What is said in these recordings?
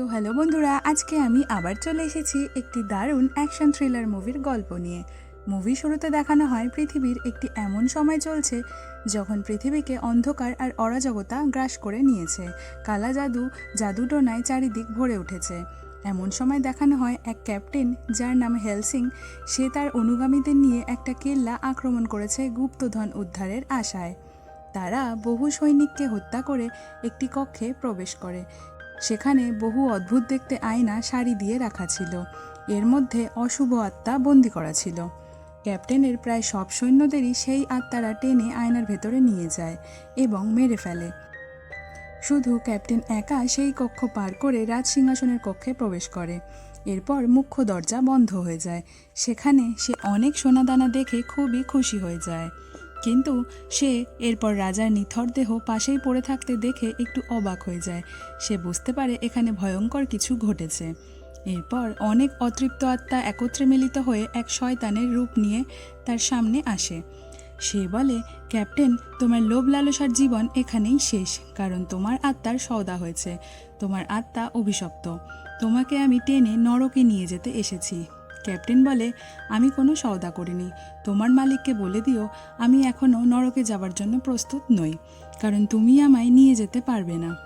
তো হ্যালো বন্ধুরা, আজকে আমি আবার চলে এসেছি একটি দারুণ অ্যাকশন থ্রিলার মুভির গল্প নিয়ে। মুভি শুরুতে দেখানো হয় পৃথিবীর একটি এমন সময় চলছে যখন পৃথিবীকে অন্ধকার আর অরাজকতা গ্রাস করে নিয়েছে। কালা জাদু জাদুটোনায় চারিদিক ভরে উঠেছে। এমন সময় দেখানো হয় এক ক্যাপ্টেন, যার নাম হেলসিং, সে তার অনুগামীদের নিয়ে একটা কেল্লা আক্রমণ করেছে গুপ্তধন উদ্ধারের আশায়। তারা বহু সৈনিককে হত্যা করে একটি কক্ষে প্রবেশ করে। সেখানে বহু অদ্ভুত দেখতে আয়না সারি দিয়ে রাখা ছিল। এর মধ্যে অশুভ আত্মা বন্দি করা ছিল। ক্যাপ্টেনের প্রায় সব সৈন্যদেরই সেই আত্মারা টেনে আয়নার ভেতরে নিয়ে যায় এবং মেরে ফেলে। শুধু ক্যাপ্টেন একা সেই কক্ষ পার করে রাজসিংহাসনের কক্ষে প্রবেশ করে। এরপর মুখ্য দরজা বন্ধ হয়ে যায়। সেখানে সে অনেক সোনাদানা দেখে খুবই খুশি হয়ে যায়। কিন্তু সে এরপর রাজার নিথর দেহ পাশেই পড়ে থাকতে দেখে একটু অবাক হয়ে যায়। সে বুঝতে পারে এখানে ভয়ঙ্কর কিছু ঘটেছে। এরপর অনেক অতৃপ্ত আত্মা একত্রে মিলিত হয়ে এক শয়তানের রূপ নিয়ে তার সামনে আসে। সে বলে, ক্যাপ্টেন, তোমার লোভ লালসার জীবন এখানেই শেষ, কারণ তোমার আত্মার সওদা হয়েছে। তোমার আত্মা অভিশপ্ত। তোমাকে আমি টেনে নরকে নিয়ে যেতে এসেছি। ক্যাপ্টেন বলে, আমি কোনো সওদা করিনি। তোমার মালিককে বলে দিও, আমি এখনও নরকে যাবার জন্য প্রস্তুত নই, কারণ তুমি আমায় নিয়ে যেতে পারবে না।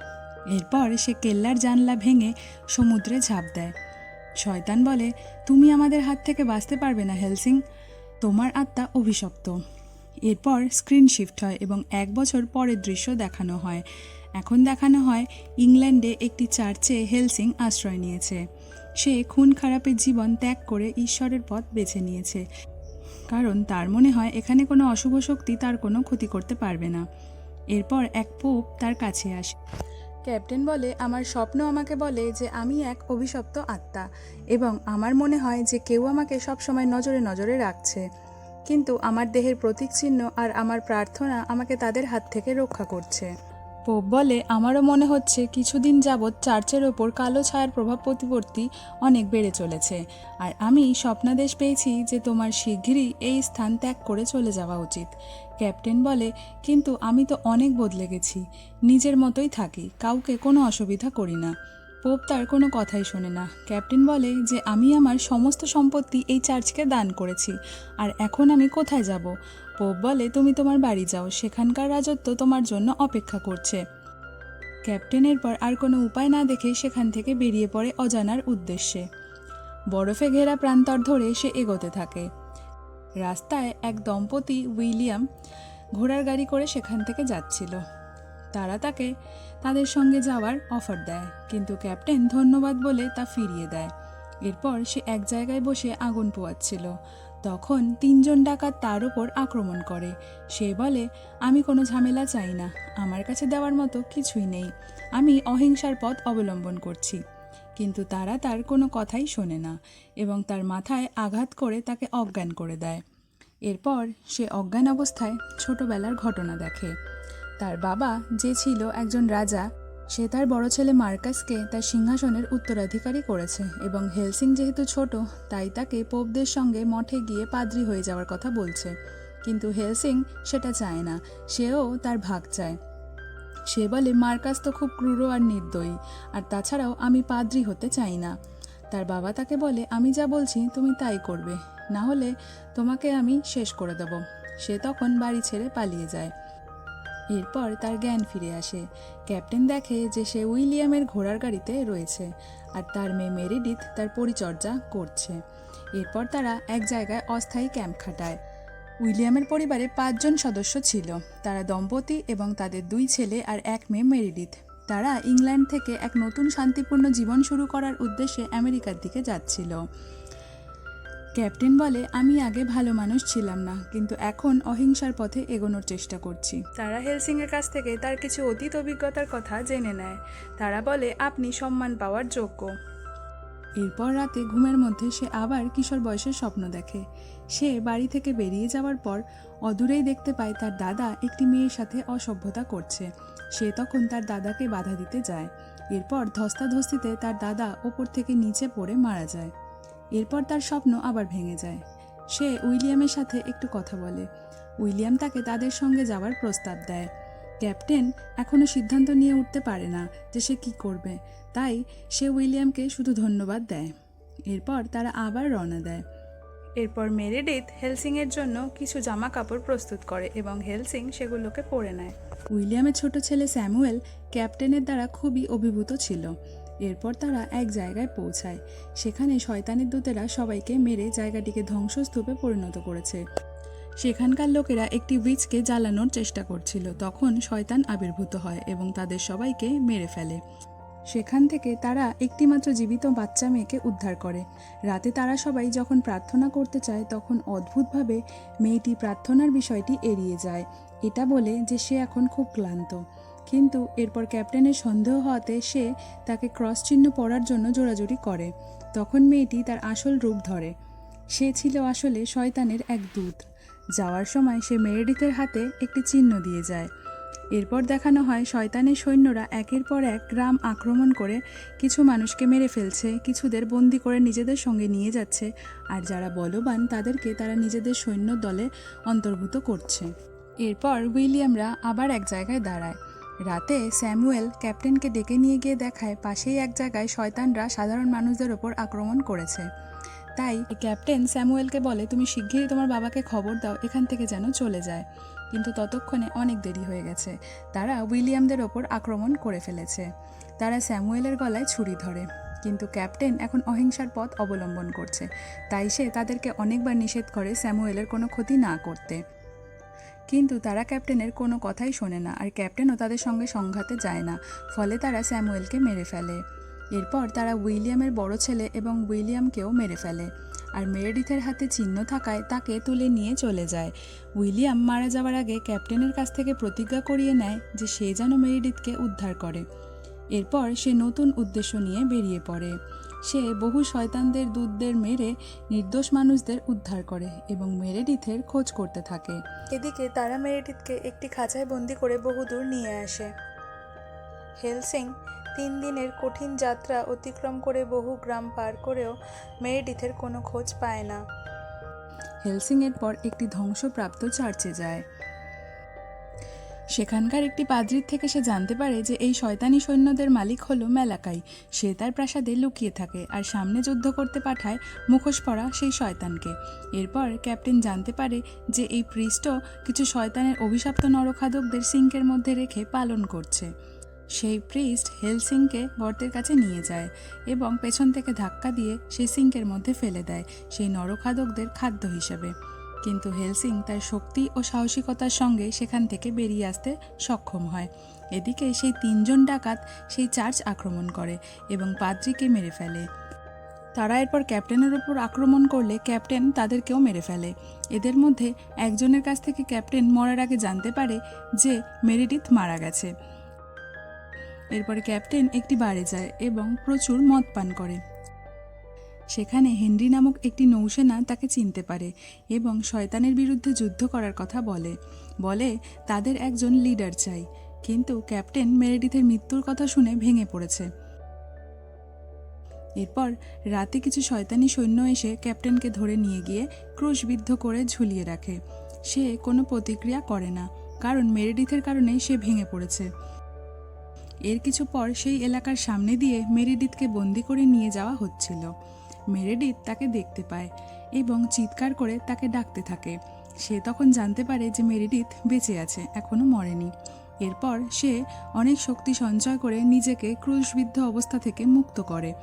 এরপর সে কেল্লার জানলা ভেঙে সমুদ্রে ঝাঁপ দেয়। শয়তান বলে, তুমি আমাদের হাত থেকে বাঁচতে পারবে না, হেলসিং। তোমার আত্মা অভিশপ্ত। এরপর স্ক্রিন শিফট হয় এবং এক বছর পরের দৃশ্য দেখানো হয়। এখন দেখানো হয় ইংল্যান্ডে একটি চার্চে হেলসিং আশ্রয় নিয়েছে। সে খুন খারাপের জীবন ত্যাগ করে ঈশ্বরের পথ বেছে নিয়েছে। কারণ তার মনে হয় এখানে কোনো অশুভ শক্তি তার কোনো ক্ষতি করতে পারবে না। এরপর এক পোপ তার কাছে আসে। ক্যাপ্টেন বলে, আমার স্বপ্ন আমাকে বলে যে আমি এক অভিশপ্ত আত্মা এবং আমার মনে হয় যে কেউ আমাকে সবসময় নজরে নজরে রাখছে। কিন্তু আমার দেহের প্রতীক চিহ্ন আর আমার প্রার্থনা আমাকে তাদের হাত থেকে রক্ষা করছে। পোপ বলে, আমারও মনে হচ্ছে কিছুদিন যাবৎ চার্চের ওপর কালো ছায়ার প্রভাব প্রতিপত্তি অনেক বেড়ে চলেছে। আর আমি স্বপ্নাদেশ পেয়েছি যে তোমার শিগগিরই এই স্থান ত্যাগ করে চলে যাওয়া উচিত। ক্যাপ্টেন বলে, কিন্তু আমি তো অনেক বদলে গেছি। নিজের মতোই থাকি, কাউকে কোনো অসুবিধা করি না পোপ তার কোনো কথাই শোনে না। ক্যাপ্টেন বলে যে, আমি আমার সমস্ত সম্পত্তি এই চার্চকে দান করেছি, আর এখন আমি কোথায় যাব? পোপ বলে তুমি তোমার বাড়ি যাও, সেখানকার রাজত্ব তোমার জন্য অপেক্ষা করছে। ক্যাপ্টেনের পর আর কোনো উপায় না দেখে সেখান থেকে বেরিয়ে পড়ে অজানার উদ্দেশ্যে। বরফে ঘেরা প্রান্তর ধরে সে এগোতে থাকে। রাস্তায় এক দম্পতি, উইলিয়াম, ঘোড়ার গাড়ি করে সেখান থেকে যাচ্ছিল। তারা তাকে তাদের সঙ্গে যাওয়ার অফার দেয়, কিন্তু ক্যাপ্টেন ধন্যবাদ বলে তা ফিরিয়ে দেয়। এরপর সে এক জায়গায় বসে আগুন পোয়াচ্ছিল। তখন তিনজন ডাকাত তার ওপর আক্রমণ করে। সে বলে, আমি কোনো ঝামেলা চাই না। আমার কাছে দেওয়ার মতো কিছুই নেই। আমি অহিংসার পথ অবলম্বন করছি। কিন্তু তারা তার কোনো কথাই শোনে না এবং তার মাথায় আঘাত করে তাকে অজ্ঞান করে দেয়। এরপর সে অজ্ঞান অবস্থায় ছোটবেলার ঘটনা দেখে। তার বাবা, যে ছিল একজন রাজা সে তার বড় ছেলে মার্কাসকে তার সিংহাসনের উত্তরাধিকারী করেছে এবং হেলসিং যেহেতু ছোট, তাই তাকে পোপদের সঙ্গে মঠে গিয়ে পাদ্রি হয়ে যাওয়ার কথা বলছে। কিন্তু হেলসিং সেটা চায় না, সেও তার ভাগ চায়। সে বলে, মার্কাস তো খুব ক্রূর আর নির্দয়ী, আর তাছাড়াও আমি পাদ্রি হতে চাই না। তার বাবা তাকে বলে, আমি যা বলছি তুমি তাই করবে, না হলে তোমাকে আমি শেষ করে দেব। সে তখন বাড়ি ছেড়ে পালিয়ে যায়। এরপর তার জ্ঞান ফিরে আসে। ক্যাপ্টেন দেখে যে সে উইলিয়ামের ঘোড়ার গাড়িতে রয়েছে আর তার মেয়ে মেরিডিথ তার পরিচর্যা করছে। এরপর তারা এক জায়গায় অস্থায়ী ক্যাম্প খাটায়। উইলিয়ামের পরিবারে পাঁচজন সদস্য ছিল। তারা দম্পতি এবং তাদের দুই ছেলে আর এক মেয়ে মেরিডিথ। তারা ইংল্যান্ড থেকে এক নতুন শান্তিপূর্ণ জীবন শুরু করার উদ্দেশ্যে আমেরিকার দিকে যাচ্ছিল। ক্যাপ্টেন বলে আমি আগে ভালো মানুষ ছিলাম না কিন্তু এখন অহিংসার পথে এগোনোর চেষ্টা করছি। তারা হেলসিংয়ের কাছ থেকে তার কিছু অতীত অভিজ্ঞতার কথা জেনে নেয়। তারা বলে আপনি সম্মান পাওয়ার যোগ্য। এরপর রাতে ঘুমের মধ্যে সে আবার কিশোর বয়সের স্বপ্ন দেখে। সে বাড়ি থেকে বেরিয়ে যাওয়ার পর অদূরেই দেখতে পায় তার দাদা একটি মেয়ের সাথে অসভ্যতা করছে। সে তখন তার দাদাকে বাধা দিতে যায়। এরপর ধস্তাধস্তিতে তার দাদা ওপর থেকে নিচে পড়ে মারা যায়। এরপর তার স্বপ্ন আবার ভেঙে যায়। সে উইলিয়ামের সাথে একটু কথা বলে। উইলিয়াম তাকে তাদের সঙ্গে যাওয়ার প্রস্তাব দেয়। ক্যাপ্টেন এখনও সিদ্ধান্ত নিয়ে উঠতে পারে না যে সে কী করবে। তাই সে উইলিয়ামকে শুধু ধন্যবাদ দেয়। এরপর তারা আবার রওনা দেয়। এরপর মেরেডিথ হেলসিংয়ের জন্য কিছু জামা কাপড় প্রস্তুত করে এবং হেলসিং সেগুলোকে পরে নেয়। উইলিয়ামের ছোট ছেলে স্যামুয়েল ক্যাপ্টেনের দ্বারা খুবই অভিভূত ছিল। এরপর তারা এক জায়গায় পৌঁছায়। সেখানে শয়তানের দূতেরা সবাইকে মেরে জায়গাটিকে ধ্বংসস্তূপে পরিণত করেছে। সেখানকার লোকেরা একটি উইচকে জ্বালানোর চেষ্টা করছিল। তখন শয়তান আবির্ভূত হয় এবং তাদের সবাইকে মেরে ফেলে। সেখান থেকে তারা একটিমাত্র জীবিত বাচ্চা মেয়েকে উদ্ধার করে। রাতে তারা সবাই যখন প্রার্থনা করতে চায়, তখন অদ্ভুতভাবে মেয়েটি প্রার্থনার বিষয়টি এড়িয়ে যায়। এটা বলে যে সে এখন খুব ক্লান্ত। কিন্তু এরপর ক্যাপ্টেনের সন্দেহ হওয়াতে সে তাকে ক্রস চিহ্ন পড়ার জন্য জোরাজুরি করে। তখন মেয়েটি তার আসল রূপ ধরে। সে ছিল আসলে শয়তানের এক দূত। যাওয়ার সময় সে মেরেডিথের হাতে একটি চিহ্ন দিয়ে যায়। এরপর দেখানো হয় শয়তানের সৈন্যরা একের পর এক গ্রাম আক্রমণ করে কিছু মানুষকে মেরে ফেলছে, কিছুদের বন্দি করে নিজেদের সঙ্গে নিয়ে যাচ্ছে, আর যারা বলবান তাদেরকে তারা নিজেদের সৈন্য দলে অন্তর্ভুক্ত করছে। এরপর উইলিয়ামরা আবার এক জায়গায় দাঁড়ায়। রাতে স্যামুয়েল ক্যাপ্টেনকে ডেকে নিয়ে গিয়ে দেখায় পাশেই এক জায়গায় শয়তানরা সাধারণ মানুষদের ওপর আক্রমণ করেছে। তাই ক্যাপ্টেন স্যামুয়েলকে বলে, তুমি শিগগিরই তোমার বাবাকে খবর দাও, এখান থেকে যেন চলে যায়। কিন্তু ততক্ষণে অনেক দেরি হয়ে গেছে। তারা উইলিয়ামদের ওপর আক্রমণ করে ফেলেছে। তারা স্যামুয়েলের গলায় ছুরি ধরে। কিন্তু ক্যাপ্টেন এখন অহিংসার পথ অবলম্বন করছে। তাই সে তাদেরকে অনেকবার নিষেধ করে স্যামুয়েলের কোনো ক্ষতি না করতে। কিন্তু তারা ক্যাপ্টেনের কোনো কথাই শোনে না আর ক্যাপ্টেনও তাদের সঙ্গে সংঘাতে যায় না, ফলে তারা স্যামুয়েলকে মেরে ফেলে। এরপর তারা উইলিয়ামের বড় ছেলে এবং উইলিয়ামকেও মেরে ফেলে আর মেরেডিথের হাতে চিহ্ন থাকায় তাকে তুলে নিয়ে চলে যায়। উইলিয়াম মারা যাওয়ার আগে ক্যাপ্টেনের কাছ থেকে প্রতিজ্ঞা করিয়ে নেয় যে সে যেন মেরিডিথকে উদ্ধার করে। এরপর সে নতুন উদ্দেশ্য নিয়ে বেরিয়ে পড়ে। সে বহু শয়তানদের দূতদের মেরে নির্দোষ মানুষদের উদ্ধার করে এবং মেরেডিথের খোঁজ করতে থাকে। এদিকে তারা মেরেডিথকে একটি খাঁচায় বন্দি করে বহুদূর নিয়ে আসে। হেলসিং তিন দিনের কঠিন যাত্রা অতিক্রম করে বহু গ্রাম পার করেও মেরেডিথের কোনো খোঁজ পায় না। হেলসিংয়ের পর একটি ধ্বংসপ্রাপ্ত চার্চে যায়। সেখানকার একটি পাদ্রির থেকে সে জানতে পারে যে এই শয়তানি সৈন্যদের মালিক হলো মেলাকাই। সে তার প্রাসাদে লুকিয়ে থাকে আর সামনে যুদ্ধ করতে পাঠায় মুখোশ পরা সেই শয়তানকে। এরপর ক্যাপ্টেন জানতে পারে যে এই পৃষ্ঠ কিছু শয়তানের অভিশপ্ত নরখাদকদের সিঙ্কের মধ্যে রেখে পালন করছে। সেই প্রিস্ট হেলসিংকে গর্তের কাছে নিয়ে যায় এবং পেছন থেকে ধাক্কা দিয়ে সেই সিঙ্কের মধ্যে ফেলে দেয় সেই নরখাদকদের খাদ্য হিসেবে। কিন্তু হেলসিং তার শক্তি ও সাহসিকতার সঙ্গে সেখান থেকে বেরিয়ে আসতে সক্ষম হয়। এদিকে সেই তিনজন ডাকাত সেই চার্চ আক্রমণ করে এবং পাদ্রিকে মেরে ফেলে। তারা এরপর ক্যাপ্টেনের ওপর আক্রমণ করলে ক্যাপ্টেন তাদেরকেও মেরে ফেলে। এদের মধ্যে একজনের কাছ থেকে ক্যাপ্টেন মরার আগে জানতে পারে যে মেরিডিথ মারা গেছে। এরপরে ক্যাপ্টেন একটি বারে যায় এবং প্রচুর মদ পান করে। সেখানে হেনরি নামক একটি নৌসেনা তাকে চিনতে পারে এবং শয়তানের বিরুদ্ধে যুদ্ধ করার কথা বলে। বলে, তাদের একজন লিডার চাই। কিন্তু ক্যাপ্টেন মেরেডিথের মৃত্যুর কথা শুনে ভেঙে পড়েছে। এরপর রাতে কিছু শয়তানি সৈন্য এসে ক্যাপ্টেনকে ধরে নিয়ে গিয়ে ক্রুশবিদ্ধ করে ঝুলিয়ে রাখে। সে কোনো প্রতিক্রিয়া করে না, কারণ মেরেডিথের কারণে সে ভেঙে পড়েছে। এর কিছু পর সেই এলাকার সামনে দিয়ে মেরিডিথকে বন্দি করে নিয়ে যাওয়া হচ্ছিল। মেরেডিথ তাকে দেখতে পায় এবং চিৎকার করে তাকে ডাকতে থাকে। সে তখন জানতে পারে যে মেরিডিথ বেঁচে আছে এখনও মরেনি। এরপর সে অনেক শক্তি সঞ্চয় করে নিজেকে ক্রুশবিদ্ধ অবস্থা থেকে মুক্ত করে।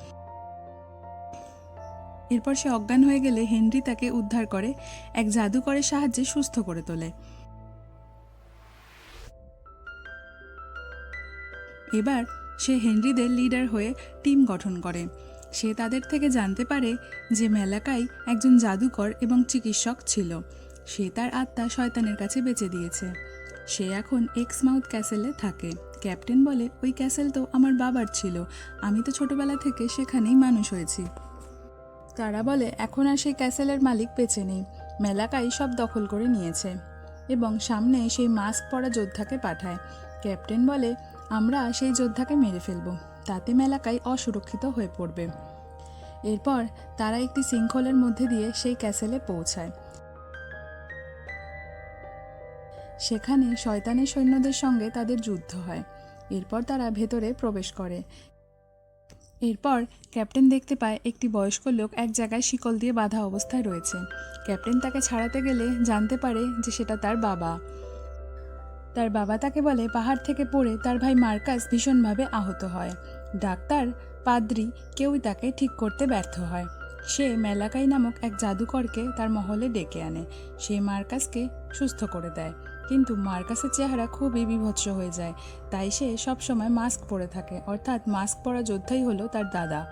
এরপর সে অজ্ঞান হয়ে গেলে হেনরি তাকে উদ্ধার করে, এক জাদুকরের সাহায্যে সুস্থ করে তোলে। এবার সে হেনরিদের লিডার হয়ে টিম গঠন করে। সে তাদের থেকে জানতে পারে যে মেলাকাই একজন জাদুকর এবং চিকিৎসক ছিল। সে তার আত্মা শয়তানের কাছে বেঁচে দিয়েছে। সে এখন এক্স মাউথ ক্যাসেলে থাকে। ক্যাপ্টেন বলে, ওই ক্যাসেল তো আমার বাবার ছিল। আমি তো ছোটবেলা থেকে সেখানেই মানুষ হয়েছি। তারা বলে, এখন আর সেই ক্যাসেলের মালিক বেঁচে নেই। মেলাকাই সব দখল করে নিয়েছে এবং সামনে সেই মাস্ক পরা যোদ্ধাকে পাঠায়। ক্যাপ্টেন বলে, আমরা সেই যোদ্ধাকে মেরে ফেলব। তাতে মেলাকাই অসুরক্ষিত হয়ে পড়বে। এরপর তারা একটি শৃঙ্খলের মধ্যে দিয়ে সেই ক্যাসেলে পৌঁছায়। সেখানে শয়তানের সৈন্যদের সঙ্গে তাদের যুদ্ধ হয়। এরপর তারা ভেতরে প্রবেশ করে। এরপর ক্যাপ্টেন দেখতে পায় একটি বয়স্ক লোক এক জায়গায় শিকল দিয়ে বাঁধা অবস্থায় রয়েছে। ক্যাপ্টেন তাকে ছাড়াতে গেলে জানতে পারে যে সেটা তার বাবা। তার বাবা তাকে বলে, পাহাড় থেকে পড়ে তার ভাই মার্কাস ভীষণভাবে আহত হয়। ডাক্তার, পাদ্রি কেউই তাকে ঠিক করতে ব্যর্থ হয়। সে মেলাকাই নামক এক জাদুকরকে তার মহলে ডেকে আনে। সে মার্কাসকে সুস্থ করে দেয়। কিন্তু মার্কাসের চেহারা খুবই বিভৎস হয়ে যায়। তাই সে সবসময় মাস্ক পরে থাকে। অর্থাৎ মাস্ক পরা যোদ্ধাই হলো তার দাদা।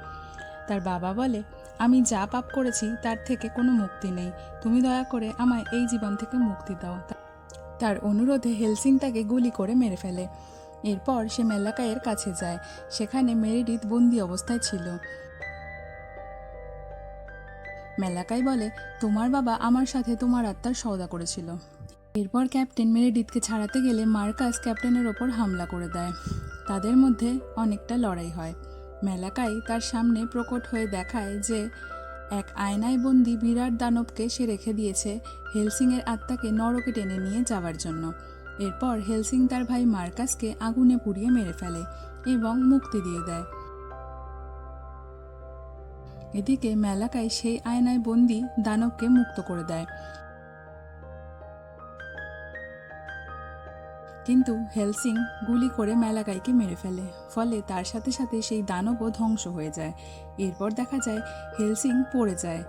তার বাবা বলে, আমি যা পাপ করেছি তার থেকে কোনো মুক্তি নেই। তুমি দয়া করে আমায় এই জীবন থেকে মুক্তি দাও। তার অনুরোধে হেলসিং তাকে গুলি করে মেরে ফেলে। এরপর সে মেলাকায়ের কাছে যায়, সেখানে মেরিডিথ বন্দি অবস্থায় ছিল। মেলাকাই বলে, তোমার বাবা আমার সাথে তোমার আত্মার সওদা করেছিল। এরপর ক্যাপ্টেন মেরিডিথকে ছাড়াতে গেলে মার্কাস ক্যাপ্টেনের ওপর হামলা করে দেয়। তাদের মধ্যে অনেকটা লড়াই হয়। মেলাকাই তার সামনে প্রকট হয়ে দেখায় যে এক আয়নায় বন্দি বিরাট দানবকে সে রেখে দিয়েছে হেলসিংয়ের আত্মাকে নরকে টেনে নিয়ে যাওয়ার জন্য। এরপর হেলসিং তার ভাই মার্কাসকে আগুনে পুড়িয়ে মেরে ফেলে এবং মুক্তি দিয়ে দেয়। এদিকে মেলাকায় সেই আয়নায় বন্দি দানবকে মুক্ত করে দেয়। কিন্তু হেলসিং গুলি করে মেলাকাইকে মেরে ফেলে, ফলে তার সাথে সাথে সেই দানবও ধ্বংস হয়ে যায়। এরপর দেখা যায় হেলসিং পড়ে যায়।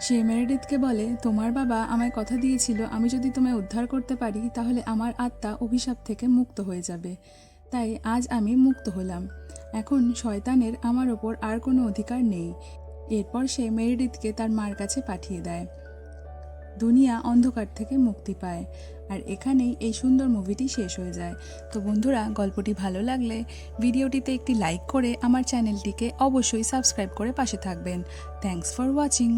সে মেরেডিথকে বলে, তোমার বাবা আমায় কথা দিয়েছিল, আমি যদি তোমায় উদ্ধার করতে পারি, তাহলে আমার আত্মা অভিশাপ থেকে মুক্ত হয়ে যাবে। তাই আজ আমি মুক্ত হলাম। এখন শয়তানের আমার ওপর আর কোনো অধিকার নেই। এরপর সে মেরিডিথকে তার মার কাছে পাঠিয়ে দেয়। দুনিয়া অন্ধকার থেকে মুক্তি পায়। আর এখানেই এই সুন্দর মুভিটি শেষ হয়ে যায়। তো বন্ধুরা, গল্পটি ভালো লাগলে ভিডিওটিতে একটি লাইক করে আমার চ্যানেলটিকে অবশ্যই সাবস্ক্রাইব করে পাশে থাকবেন। Thanks for watching